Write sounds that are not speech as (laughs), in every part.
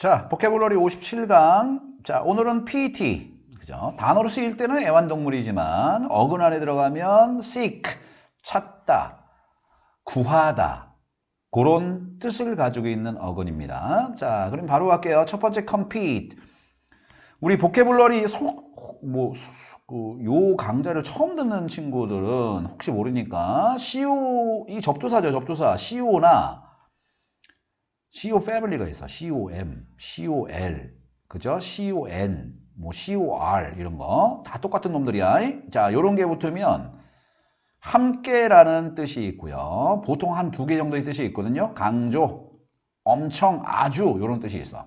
자, 보케블러리 57강. 자, 오늘은 PT. 그죠? 단어로 쓰일 때는 애완동물이지만 어근 안에 들어가면 seek, 찾다, 구하다. 그런 뜻을 가지고 있는 어근입니다. 자, 그럼 바로 갈게요. 첫 번째 compete. 우리 보케블러리 속, 뭐, 그, 요 강좌를 처음 듣는 친구들은 혹시 모르니까 CO, 이 접두사죠, 접두사. CO나 CO 패밀리가 있어. COM, COL, 그죠? CON, 뭐 COR 이런 거 다 똑같은 놈들이야. 자, 요런 게 붙으면 함께라는 뜻이 있고요. 보통 한 두 개 정도의 뜻이 있거든요. 강조, 엄청, 아주 요런 뜻이 있어.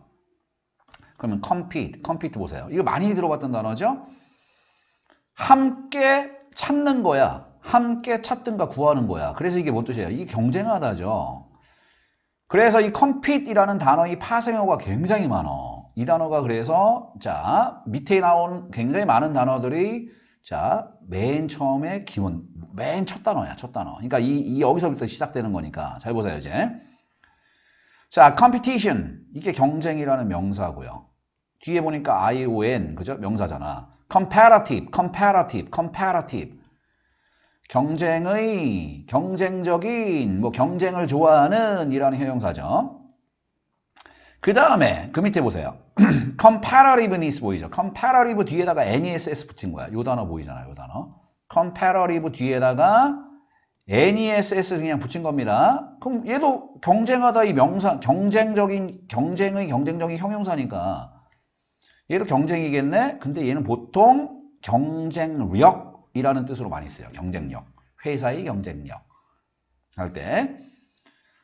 그러면 compete, compete 보세요. 이거 많이 들어봤던 단어죠? 함께 찾는 거야. 함께 찾든가 구하는 거야. 그래서 이게 뭔 뜻이에요? 이게 경쟁하다죠. 그래서 이 compete이라는 단어의 파생어가 굉장히 많어. 이 단어가 그래서 자 밑에 나온 굉장히 많은 단어들이 자 맨 처음에 기본 맨 첫 단어야 첫 단어. 그러니까 이, 이 여기서부터 시작되는 거니까 잘 보세요 이제. 자 competition 이게 경쟁이라는 명사고요. 뒤에 보니까 ion 그죠 명사잖아. comparative, comparative, comparative. 경쟁의, 경쟁적인, 뭐 경쟁을 좋아하는 이라는 형용사죠. 그 다음에 그 밑에 보세요. (clears throat) comparativeness 보이죠? comparative 뒤에다가 ness 붙인 거야. 요 단어 보이잖아요. 요 단어. comparative 뒤에다가 ness 그냥 붙인 겁니다. 그럼 얘도 경쟁하다 이 명사, 경쟁적인, 경쟁의 경쟁적인 형용사니까 얘도 경쟁이겠네? 근데 얘는 보통 경쟁력 이라는 뜻으로 많이 써요. 경쟁력. 회사의 경쟁력. 할 때.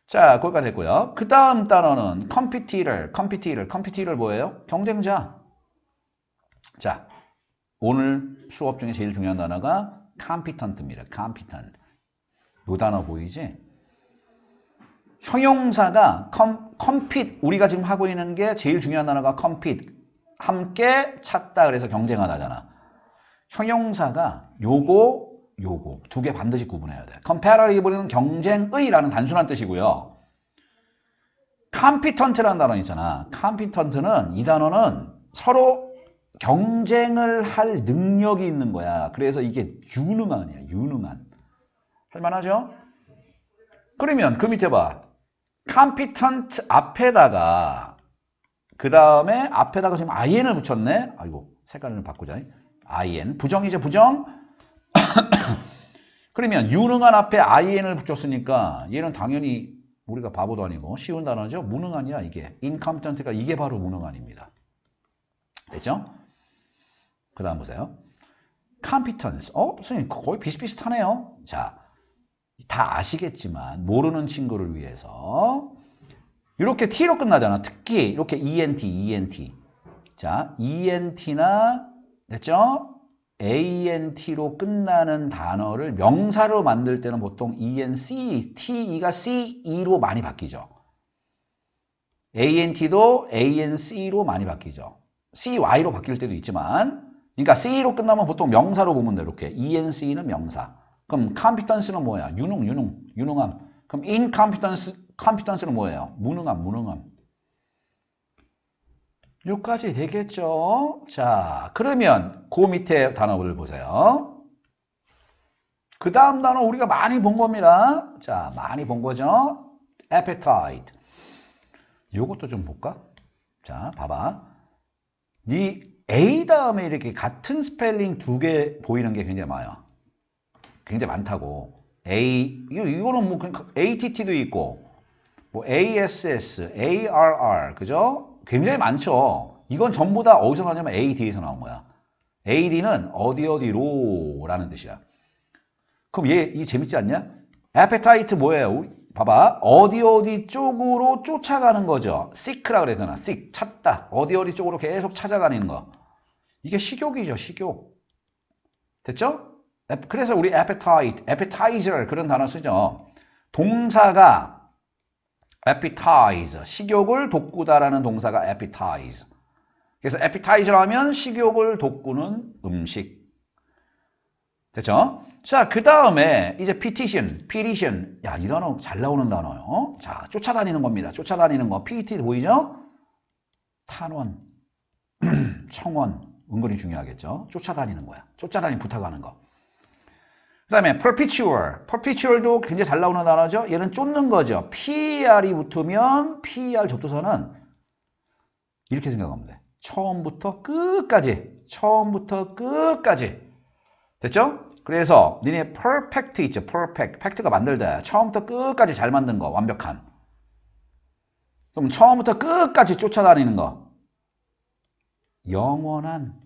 자, 거기까지 했고요. 그 다음 단어는 competitor, competitor, competitor 뭐예요? 경쟁자. 자, 오늘 수업 중에 제일 중요한 단어가 competent입니다. competent. 요 단어 보이지? 형용사가 com, compete, 우리가 지금 하고 있는 게 제일 중요한 단어가 compete. 함께 찾다 그래서 경쟁하다잖아. 형용사가 요거 요거 두 개 반드시 구분해야 돼. comparative는 경쟁의라는 단순한 뜻이고요. competent라는 단어 있잖아. competent는 이 단어는 서로 경쟁을 할 능력이 있는 거야. 그래서 이게 유능한이야. 유능한. 할만하죠? 그러면 그 밑에 봐. competent 앞에다가 그 다음에 앞에다가 지금 in을 붙였네. 아이고 색깔을 바꾸자. In 부정이죠 부정. (coughs) 그러면 유능한 앞에 in을 붙였으니까 얘는 당연히 우리가 바보도 아니고 쉬운 단어죠. 무능한이야 이게. incompetent가 이게 바로 무능한입니다. 됐죠? 그 다음 보세요. competence. 어? 선생님 거의 비슷비슷하네요. 자, 다 아시겠지만 모르는 친구를 위해서 이렇게 T로 끝나잖아. 특히 이렇게 ENT, ENT. 자, ENT나 됐죠? ANT로 끝나는 단어를 명사로 만들 때는 보통 ENC, TE가 CE로 많이 바뀌죠. ANT도 ANC로 많이 바뀌죠. CY로 바뀔 때도 있지만 그러니까 C로 끝나면 보통 명사로 보면 돼. 이렇게 ENC는 명사. 그럼 competence는 뭐야? 유능, 유능, 유능함. 그럼 incompetence, competence는 뭐예요? 무능함, 무능함. 여기까지 되겠죠? 자, 그러면 그 밑에 단어를 보세요. 그 다음 단어 우리가 많이 본 겁니다. 자, 많이 본 거죠? appetite. 요것도 좀 볼까? 자, 봐봐. 이 A 다음에 이렇게 같은 스펠링 두 개 보이는 게 굉장히 많아요. 굉장히 많다고. A, 이거, 이거는 뭐, ATT도 있고, 뭐, ASS, ARR, 그죠? 굉장히 많죠. 이건 전부 다 어디서 나냐면 AD에서 나온 거야. AD는 어디 어디로 라는 뜻이야. 그럼 얘, 이 재밌지 않냐? appetite 뭐예요? 봐봐. 어디 어디 쪽으로 쫓아가는 거죠. seek라 그랬잖아. seek, 찾다. 어디 어디 쪽으로 계속 찾아가는 거. 이게 식욕이죠, 식욕. 됐죠? 그래서 우리 appetite, appetizer 그런 단어 쓰죠. 동사가 appetize, 식욕을 돋구다라는 동사가 appetize. 그래서 appetizer 하면 식욕을 돋구는 음식. 됐죠? 자, 그 다음에 이제 petition, petition. 야, 이 단어 잘 나오는 단어요. 자, 쫓아다니는 겁니다. 쫓아다니는 거. PT 보이죠? 탄원, (clears throat) 청원, 은근히 중요하겠죠. 쫓아다니는 거야. 쫓아다니 부탁하는 거. 그 다음에 perpetual. perpetual도 굉장히 잘 나오는 단어죠. 얘는 쫓는 거죠. PER이 붙으면 PER 접두사는 이렇게 생각하면 돼. 처음부터 끝까지. 처음부터 끝까지. 됐죠? 그래서 니네 perfect 있죠. perfect. 팩트가 만들다. 처음부터 끝까지 잘 만든 거. 완벽한. 그럼 처음부터 끝까지 쫓아다니는 거. 영원한,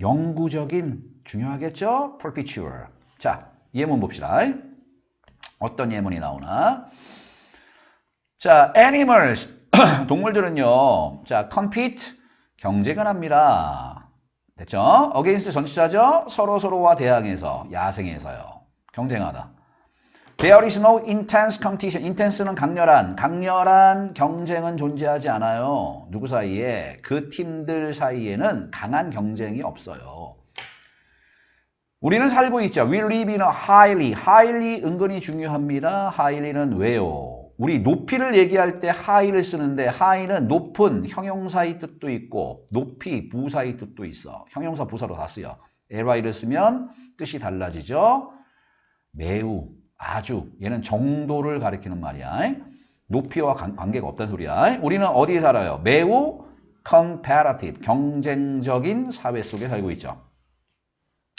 영구적인, 중요하겠죠? perpetual. 자, 예문 봅시다. 어떤 예문이 나오나? 자, animals. (clears throat) 동물들은요. 자, compete. 경쟁을 합니다. 됐죠? against 전치사죠? 서로 서로와 대항해서, 야생에서요. 경쟁하다. There is no intense competition. intense는 강렬한, 강렬한 경쟁은 존재하지 않아요. 누구 사이에? 그 팀들 사이에는 강한 경쟁이 없어요. 우리는 살고 있죠. We live in a highly, highly 은근히 중요합니다. highly는 왜요? 우리 높이를 얘기할 때 high를 쓰는데 high는 높은 형용사의 뜻도 있고 높이 부사의 뜻도 있어. 형용사 부사로 다 쓰여. ly를 쓰면 뜻이 달라지죠. 매우, 아주 얘는 정도를 가리키는 말이야. 높이와 관, 관계가 없다는 소리야. 우리는 어디에 살아요? 매우 comparative, 경쟁적인 사회 속에 살고 있죠.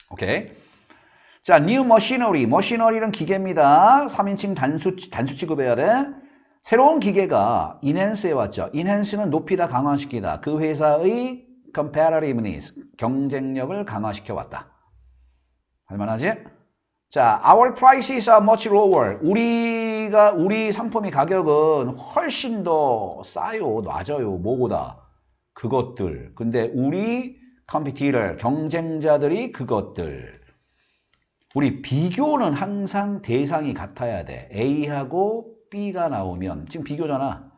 오케이. 자, new machinery. machinery는 기계입니다. 3인칭 단수, 단수 취급해야 돼. 새로운 기계가 enhance에 왔죠. enhance는 높이다, 강화시키다. 그 회사의 competitiveness, 경쟁력을 강화시켜 왔다. 할만하지? 자, our prices are much lower. 우리가, 우리 상품의 가격은 훨씬 더 싸요, 낮아요, 뭐보다. 그것들. 근데 우리 컴퓨터 경쟁자들이 그것들. 우리 비교는 항상 대상이 같아야 돼. A하고 B가 나오면 지금 비교잖아.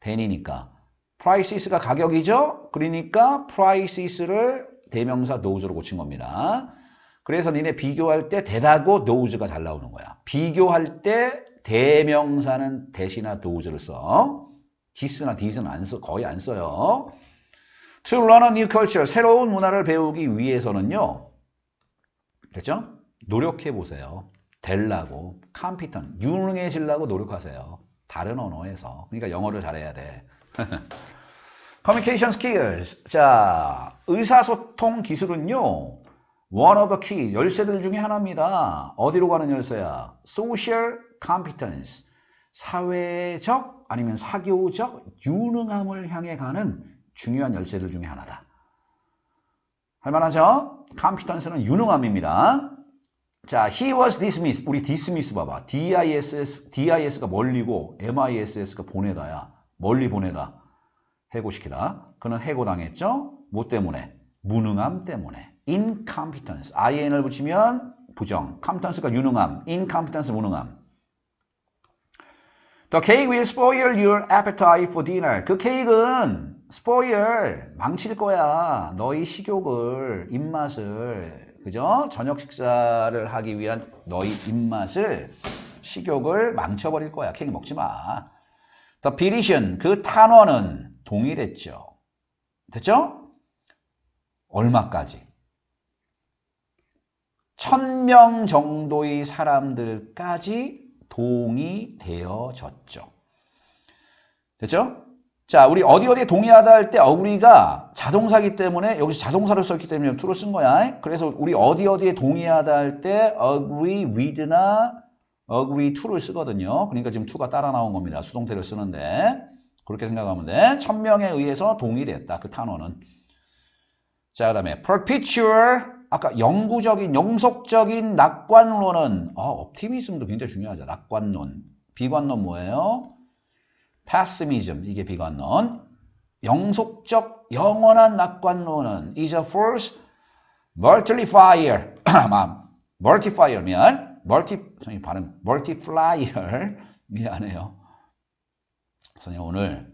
대니니까. prices가 가격이죠? 그러니까 prices를 대명사 those로 고친 겁니다. 그래서 니네 비교할 때 대다고 those가 잘 나오는 거야. 비교할 때 대명사는 대시나 those를 써. this나 this는 안 써, 거의 안 써요. To learn a new culture, 새로운 문화를 배우기 위해서는요. 됐죠? 노력해 보세요. 될라고, competent, 유능해지려고 노력하세요. 다른 언어에서. 그러니까 영어를 잘해야 돼. (laughs) Communication skills. 자, 의사소통 기술은요. One of the key, 열쇠들 중에 하나입니다. 어디로 가는 열쇠야? Social competence. 사회적 아니면 사교적 유능함을 향해 가는 중요한 열쇠들 중에 하나다. 할만하죠? competence는 유능함입니다. 자, he was dismissed. 우리 dismiss 봐봐. diss, dis가 멀리고 miss가 보내다야. 멀리 보내다. 해고시키다. 그는 해고당했죠? 뭐 때문에? 무능함 때문에. incompetence. in을 붙이면 부정. competence가 유능함. incompetence 무능함. The cake will spoil your appetite for dinner. 그 케이크는 spoil, 망칠 거야. 너희 식욕을, 입맛을, 그죠? 저녁 식사를 하기 위한 너희 입맛을, 식욕을 망쳐버릴 거야. 케이크 먹지 마. The petition, 그 탄원은 동의됐죠. 됐죠? 얼마까지? 천 명 정도의 사람들까지 동의되어졌죠. 됐죠? 자, 우리 어디 어디에 동의하다 할 때 어그리가 자동사기 때문에 여기서 자동사를 썼기 때문에 to를 쓴 거야. 그래서 우리 어디 어디에 동의하다 할 때 agree with나 agree to를 쓰거든요. 그러니까 지금 to가 따라 나온 겁니다. 수동태를 쓰는데 그렇게 생각하면 돼. 천명에 의해서 동의됐다. 그 탄원은. 자, 그 다음에 perpetual 아까 영구적인, 영속적인 낙관론은 아, 옵티미즘도 굉장히 중요하죠. 낙관론. 비관론 뭐예요? Pessimism 이게 비관론. 영속적, 영원한 낙관론은 is a force multiplier. (clears throat) multiplier면 multi 선생님 발음 multiplier (laughs) 미안해요. 선생님 오늘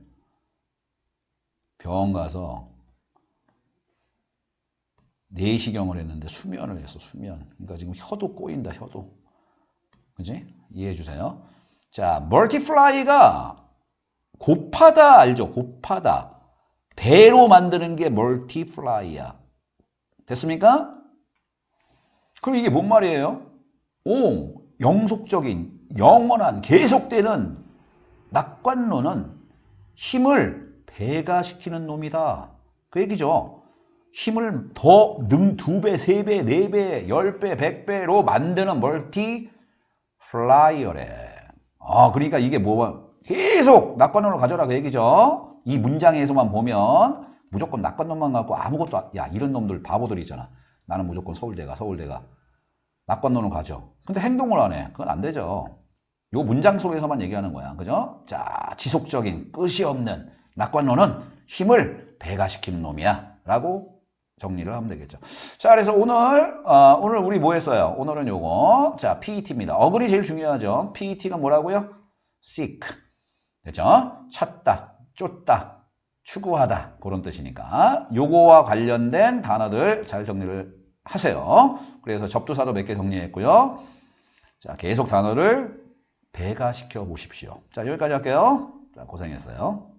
병원 가서 내시경을 했는데 수면을 했어, 수면. 그러니까 지금 혀도 꼬인다, 혀도. 그지? 이해해 주세요. 자, multiply가 곱하다 알죠? 곱하다. 배로 만드는 게 multiply야. 됐습니까? 그럼 이게 뭔 말이에요? 오, 영속적인, 영원한, 계속되는 낙관론은 힘을 배가시키는 놈이다. 그 얘기죠. 힘을 더 능 두 배, 세 배, 네 배, 열 배, 백 배로 만드는 멀티 플라이어래. 아, 그러니까 이게 뭐 계속 낙관론을 가져라 그 얘기죠. 이 문장에서만 보면 무조건 낙관론만 갖고 아무것도 안- 야 이런 놈들 바보들이잖아. 나는 무조건 서울대가 서울대가 낙관론을 가져. 근데 행동을 안 해. 그건 안 되죠. 요 문장 속에서만 얘기하는 거야. 그죠? 자, 지속적인 끝이 없는 낙관론은 힘을 배가시키는 놈이야. 라고 정리를 하면 되겠죠. 자, 그래서 오늘, 어, 오늘 우리 뭐 했어요? 오늘은 요거. 자, PET입니다. 어글이 제일 중요하죠. PET가 뭐라고요? seek. 됐죠? 찾다, 쫓다, 추구하다. 그런 뜻이니까. 요거와 관련된 단어들 잘 정리를 하세요. 그래서 접두사도 몇 개 정리했고요. 자, 계속 단어를 배가시켜 보십시오. 자, 여기까지 할게요. 자, 고생했어요.